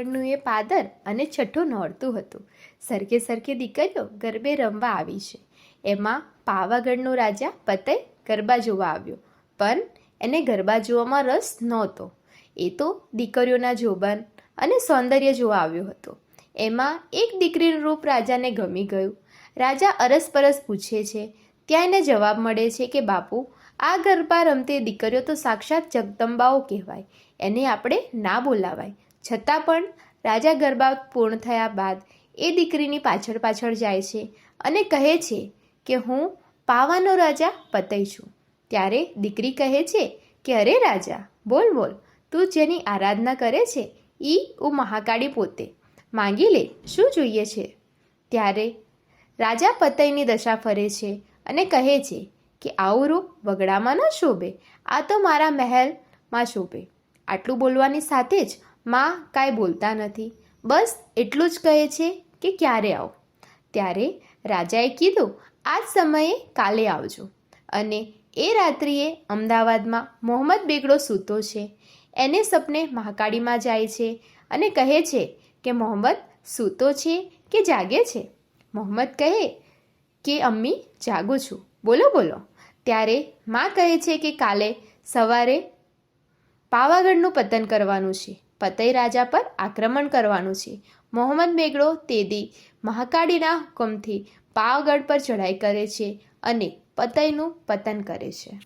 ગણનું એ પાદર અને છઠ્ઠું નોરતું હતું. સરખે સરખે દીકરીઓ ગરબે રમવા આવી છે. એમાં પાવાગઢનો રાજા પતય ગરબા જોવા આવ્યો, પણ એને ગરબા જોવામાં રસ નહોતો. એ તો દીકરીઓના જોબન અને સૌંદર્ય જોવા આવ્યો હતો. એમાં એક દીકરીનું રૂપ રાજાને ગમી ગયું. રાજા અરસપરસ પૂછે છે, ત્યાં એને જવાબ મળે છે કે બાપુ, આ ગરબા રમતી દીકરીઓ તો સાક્ષાત જગદંબાઓ કહેવાય. એને આપણે ના બોલાવાય. છતાં પણ રાજા ગરબા પૂર્ણ થયા બાદ એ દીકરીની પાછળ પાછળ જાય છે અને કહે છે કે હું પાવાનો રાજા પતઈ છું. ત્યારે દીકરી કહે છે કે, અરે રાજા, બોલ બોલ. તું જેની આરાધના કરે છે, ઈ ઉ મહાકાળી પોતે. માંગી લે, શું જોઈએ છે? ત્યારે રાજા પતઈની દશા ફરે છે અને કહે છે કે, આવું રૂપ વગડામાં ન શોભે. આ તો મારા મહેલમાં શોભે. આટલું બોલવાની સાથે જ માં કાંઈ બોલતા નથી. બસ એટલું જ કહે છે કે ક્યારે આવો. ત્યારે રાજાએ કીધું આ જ સમયે કાલે આવજો. અને એ રાત્રિએ અમદાવાદમાં મોહમ્મદ બેગડો સૂતો છે. એને સપને મહાકાળીમાં જાય છે અને કહે છે કે, મોહમ્મદ, સૂતો છે કે જાગે છે? મોહમ્મદ કહે કે, અમ્મી, જાગું છું. બોલો બોલો. ત્યારે માં કહે છે કે, કાલે સવારે પાવાગઢનું પતન કરવાનું છે. પતઈ રાજા પર આક્રમણ કરવાનું છે. મોહમ્મદ બેગડો તેદી મહાકાળીના હુકમથી પાવાગઢ પર ચઢાઈ કરે છે અને પતઈનું પતન કરે છે.